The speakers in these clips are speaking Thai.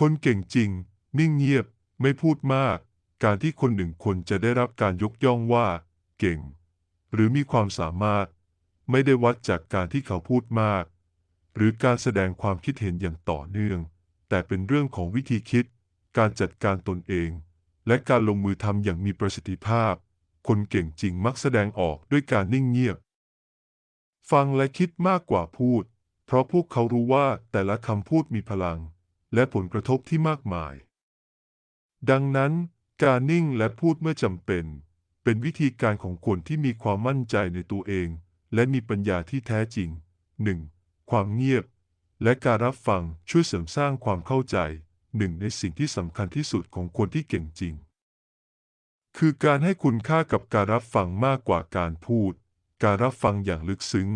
คนเก่งจริง นิ่งเงียบ ไม่พูดมาก การที่คนหนึ่งคนจะได้รับการยกย่องว่า เก่ง หรือมีความสามารถ ไม่ได้วัดจากการที่เขาพูดมาก หรือการแสดงความคิดเห็นอย่างต่อเนื่อง แต่เป็นเรื่องของวิธีคิด การจัดการตนเอง และการลงมือทำอย่างมีประสิทธิภาพ คนเก่งจริงมักแสดงออกด้วยการนิ่งเงียบ ฟังและคิดมากกว่าพูด เพราะพวกเขารู้ว่าแต่ละคำพูดมีพลัง และผลกระทบที่มากมาย ดังนั้น การนิ่งและพูดเมื่อจำเป็น เป็นวิธีการของคนที่มีความมั่นใจในตัวเอง และมีปัญญาที่แท้จริง 1. ความเงียบ และการรับฟังช่วยเสริมสร้างความเข้าใจหนึ่งในสิ่งที่สำคัญที่สุดของคนที่เก่งจริง คือการให้คุณค่ากับการรับฟังมากกว่าการพูด การรับฟังอย่างลึกซึ้ง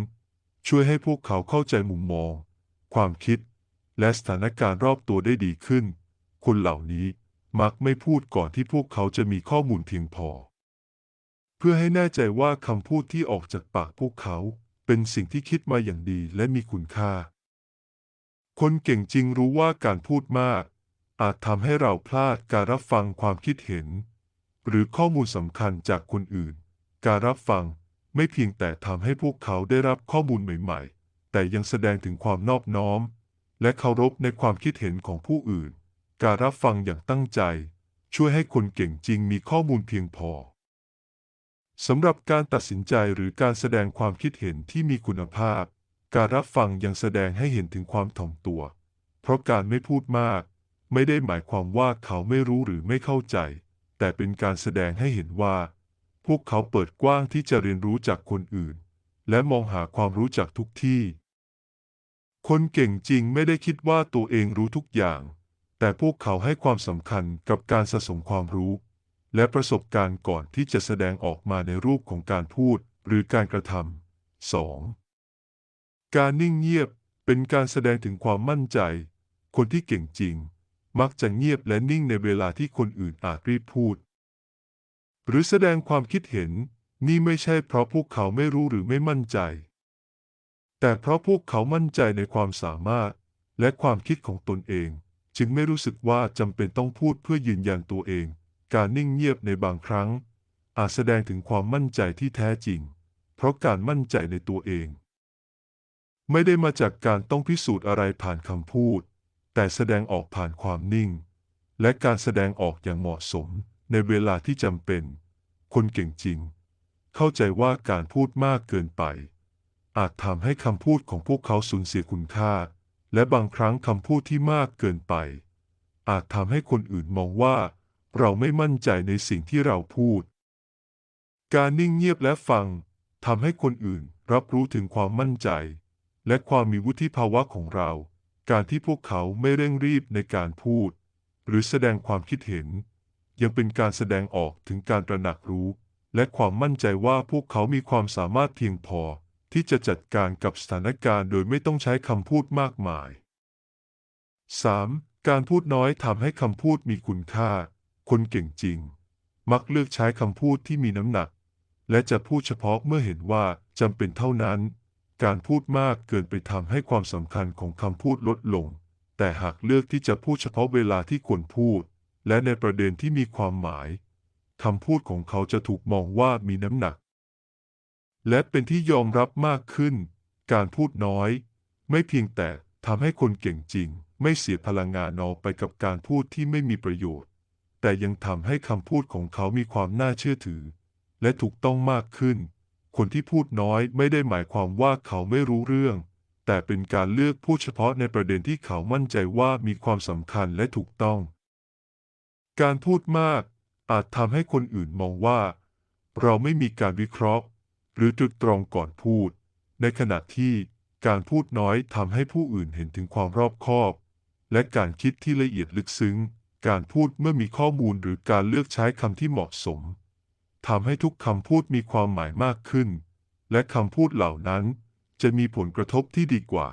ช่วยให้พวกเขาเข้าใจมุมมอง ความคิด และสถานการณ์รอบตัวได้ดีขึ้น คนเหล่านี้มักไม่พูดก่อนที่พวกเขาจะมีข้อมูลเพียงพอ เพื่อให้แน่ใจว่าคำพูดที่ออกจากปากพวกเขาเป็นสิ่งที่คิดมาอย่างดีและมีคุณค่า คนเก่งจริงรู้ว่าการพูดมาก อาจทำให้เราพลาดการรับฟังความคิดเห็น หรือข้อมูลสำคัญจากคนอื่น การรับฟังไม่เพียงแต่ทำให้พวกเขาได้รับข้อมูลใหม่ ๆ แต่ยังแสดงถึงความนอบน้อม และเคารพในความคิดเห็นของผู้อื่น การรับฟังอย่างตั้งใจ ช่วยให้คนเก่งจริงมีข้อมูลเพียงพอสำหรับการตัดสินใจหรือการแสดงความคิดเห็นที่มีคุณภาพ การรับฟังยังแสดงให้เห็นถึงความถ่อมตัว เพราะการไม่พูดมาก ไม่ได้หมายความว่าเขาไม่รู้หรือไม่เข้าใจ แต่เป็นการแสดงให้เห็นว่า พวกเขาเปิดกว้างที่จะเรียนรู้จากคนอื่น และมองหาความรู้จากทุกที่ คนเก่งจริงไม่ได้คิดว่าตัวเองรู้ทุกอย่าง แต่พวกเขาให้ความสำคัญกับการสะสมความรู้ และประสบการณ์ก่อนที่จะแสดงออกมาในรูปของการพูดหรือการกระทำ 2. การนิ่งเงียบเป็นการแสดงถึงความมั่นใจ คนที่เก่งจริง มักจะเงียบและนิ่งในเวลาที่คนอื่นอาจรีบพูด หรือแสดงความคิดเห็นนี่ไม่ใช่เพราะพวกเขาไม่รู้หรือไม่มั่นใจ แต่เพราะพวกเขามั่นใจในความสามารถ และความคิดของตนเอง จึงไม่รู้สึกว่าจำเป็นต้องพูดเพื่อยืนยันตัวเอง การนิ่งเงียบในบางครั้ง อาจแสดงถึงความมั่นใจที่แท้จริง เพราะการมั่นใจในตัวเอง ไม่ได้มาจากการต้องพิสูจน์อะไรผ่านคำพูด แต่แสดงออกผ่านความนิ่ง และการแสดงออกอย่างเหมาะสมในเวลาที่จำเป็น คนเก่งจริง เข้าใจว่าการพูดมากเกินไป อาจทำให้คำพูดของพวกเขาสูญเสียคุณค่า และบางครั้งคำพูดที่มากเกินไป อาจทำให้คนอื่นมองว่า เราไม่มั่นใจในสิ่งที่เราพูด การนิ่งเงียบและฟังทำให้คนอื่นรับรู้ถึงความมั่นใจ และความมีวุฒิภาวะของเรา การที่พวกเขาไม่เร่งรีบในการพูด หรือแสดงความคิดเห็น ยังเป็นการแสดงออกถึงการตระหนักรู้ และความมั่นใจว่าพวกเขามีความสามารถเพียงพอ ที่จะจัดการกับสถานการณ์โดยไม่ต้องใช้คำพูดมากมาย 3. การพูดน้อยทำให้คำพูดมีคุณค่า คนเก่งจริง มักเลือกใช้คำพูดที่มีน้ำหนัก และจะพูดเฉพาะเมื่อเห็นว่าจำเป็นเท่านั้น การพูดมากเกินไปทำให้ความสำคัญของคำพูดลดลง แต่หากเลือกที่จะพูดเฉพาะเวลาที่ควรพูด และในประเด็นที่มีความหมายคำพูดของเขาจะถูกมองว่ามีน้ำหนัก และเป็นที่ยอมรับมากขึ้น การพูดน้อย ไม่เพียงแต่ทำให้คนเก่งจริง ไม่เสียพลังงานนอไปกับการพูดที่ไม่มีประโยชน์ แต่ยังทำให้คำพูดของเขามีความน่าเชื่อถือ และถูกต้องมากขึ้น คนที่พูดน้อยไม่ได้หมายความว่าเขาไม่รู้เรื่อง แต่เป็นการเลือกพูดเฉพาะในประเด็นที่เขามั่นใจว่ามีความสำคัญและถูกต้อง การพูดมากอาจทำให้คนอื่นมองว่า เราไม่มีการวิเคราะห์ หรือตรึกตรองก่อนพูด ในขณะที่การพูดน้อยทำให้ผู้อื่นเห็นถึงความรอบคอบ และการคิดที่ละเอียดลึกซึ้ง การพูดเมื่อมีข้อมูลหรือการเลือกใช้คำที่เหมาะสมทำให้ทุกคำพูดมีความหมายมากขึ้น และคำพูดเหล่านั้น จะมีผลกระทบที่ดีกว่า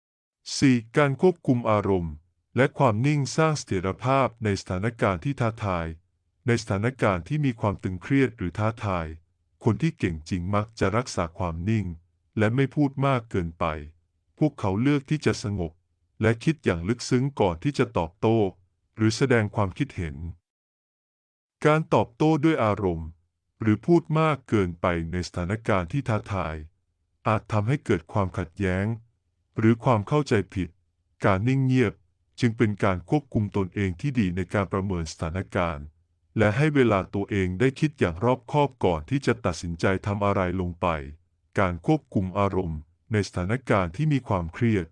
4. การควบคุมอารมณ์ และความนิ่งสร้างเสถียรภาพในสถานการณ์ที่ท้าทาย ในสถานการณ์ที่มีความตึงเครียดหรือท้าทาย คนที่เก่งจริงมักจะรักษาความนิ่ง และไม่พูดมากเกินไป พวกเขาเลือกที่จะสงบ และคิดอย่างลึกซึ้งก่อนที่จะตอบโต้ หรือแสดงความคิดเห็น การตอบโต้ด้วยอารมณ์ หรือพูดมากเกินไปในสถานการณ์ที่ท้าทาย อาจทำให้เกิดความขัดแย้ง หรือความเข้าใจผิด การนิ่งเงียบจึงเป็นการควบคุมตนเองที่ดีในการประเมินสถานการณ์ และให้เวลาตัวเองได้คิดอย่างรอบคอบก่อนที่จะตัดสินใจทำอะไรลงไป การควบคุมอารมณ์ ในสถานการณ์ที่มีความเครียด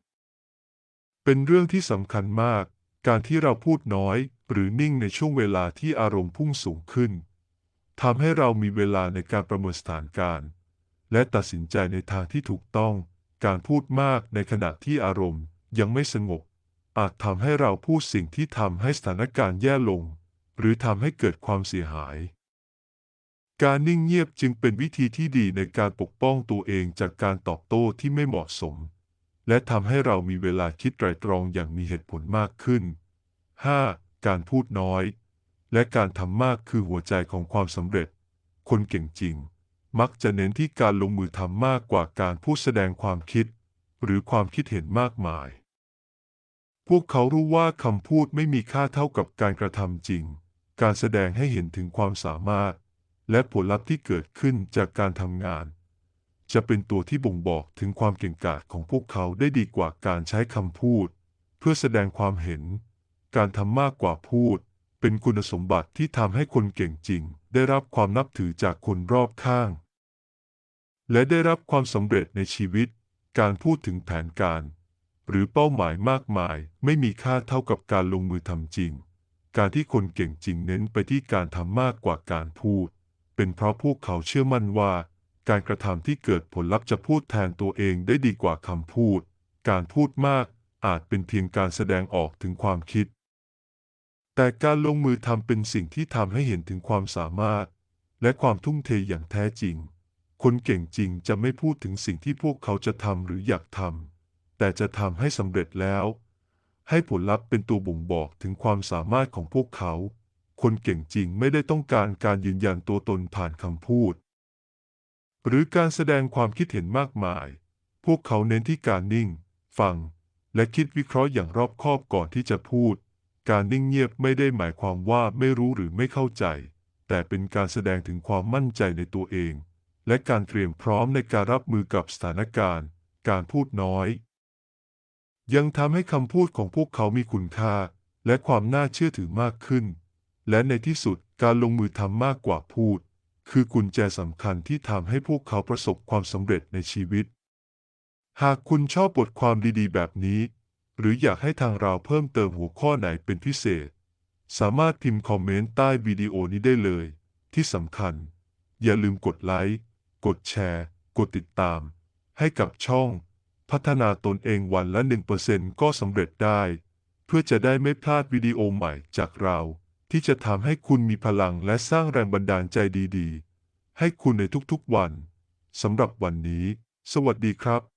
เป็นเรื่องที่สำคัญมาก การที่เราพูดน้อย หรือนิ่งในช่วงเวลาที่อารมณ์พุ่งสูงขึ้นทำให้เรามีเวลาในการประเมินสถานการณ์ และตัดสินใจในทางที่ถูกต้อง การพูดมากในขณะที่อารมณ์ยังไม่สงบ อาจทำให้เราพูดสิ่งที่ทำให้สถานการณ์แย่ลง หรือทำให้เกิดความเสียหาย การนิ่งเงียบจึงเป็นวิธีที่ดีในการปกป้องตัวเองจากการตอบโต้ที่ไม่เหมาะสม และทำให้เรามีเวลาคิดไตรตรองอย่างมีเหตุผลมากขึ้น 5. การพูดน้อย และการทำมากคือหัวใจของความสำเร็จ คนเก่งจริง มักจะเน้นที่การลงมือทำมากกว่าการพูดแสดงความคิด หรือความคิดเห็นมากมาย พวกเขารู้ว่าคำพูดไม่มีค่าเท่ากับการกระทำจริง การแสดงให้เห็นถึงความสามารถ และผลลัพธ์ที่เกิดขึ้นจากการทำงาน จะเป็นตัวที่บ่งบอกถึงความเก่งกาจของพวกเขาได้ดีกว่าการใช้คำพูด เพื่อแสดงความเห็น การทำมากกว่าพูด เป็นคุณสมบัติที่ทำให้คนเก่งจริง ได้รับความนับถือจากคนรอบข้าง และได้รับความสำเร็จในชีวิต การพูดถึงแผนการ หรือเป้าหมายมากมายไม่มีค่าเท่ากับการลงมือทำจริง การที่คนเก่งจริงเน้นไปที่การทำมากกว่าการพูด เป็นเพราะพวกเขาเชื่อมั่นว่า การกระทำที่เกิดผลลัพธ์จะพูดแทนตัวเองได้ดีกว่าคำพูด การพูดมากอาจเป็นเพียงการแสดงออกถึงความคิด แต่การลงมือทำเป็นสิ่งที่ทำให้เห็นถึงความสามารถ และความทุ่มเทอย่างแท้จริง คนเก่งจริงจะไม่พูดถึงสิ่งที่พวกเขาจะทำหรืออยากทำแต่จะทำให้สำเร็จแล้ว ให้ผลลัพธ์เป็นตัวบ่งบอกถึงความสามารถของพวกเขา คนเก่งจริงไม่ได้ต้องการการยืนยันตัวตนผ่านคำพูด หรือการแสดงความคิดเห็นมากมาย พวกเขาเน้นที่การนิ่ง ฟัง และคิดวิเคราะห์อย่างรอบคอบก่อนที่จะพูด การนิ่งเงียบไม่ได้หมายความว่าไม่รู้หรือไม่เข้าใจ แต่เป็นการแสดงถึงความมั่นใจในตัวเอง และการเตรียมพร้อมในการรับมือกับสถานการณ์ การพูดน้อย ยังทำให้คำพูดของพวกเขามีคุณค่า และความน่าเชื่อถือมากขึ้น และในที่สุดการลงมือทำมากกว่าพูด คือกุญแจสำคัญที่ทำให้พวกเขาประสบความสำเร็จในชีวิต หากคุณชอบบทความดีๆ แบบนี้ หรืออยากให้ทางเราเพิ่มเติมหัวข้อไหนเป็นพิเศษ สามารถพิมพ์คอมเมนต์ใต้วิดีโอนี้ได้เลย ที่สำคัญ อย่าลืมกดไลค์ กดแชร์ กดติดตาม ให้กับช่อง พัฒนาตนเองวันละ 1%ก็สำเร็จได้ เพื่อจะได้ไม่พลาดวิดีโอใหม่จากเรา ที่จะทำให้คุณมีพลังและสร้างแรงบันดาลใจดีๆ ให้คุณในทุกๆวันสำหรับวันนี้ สวัสดีครับ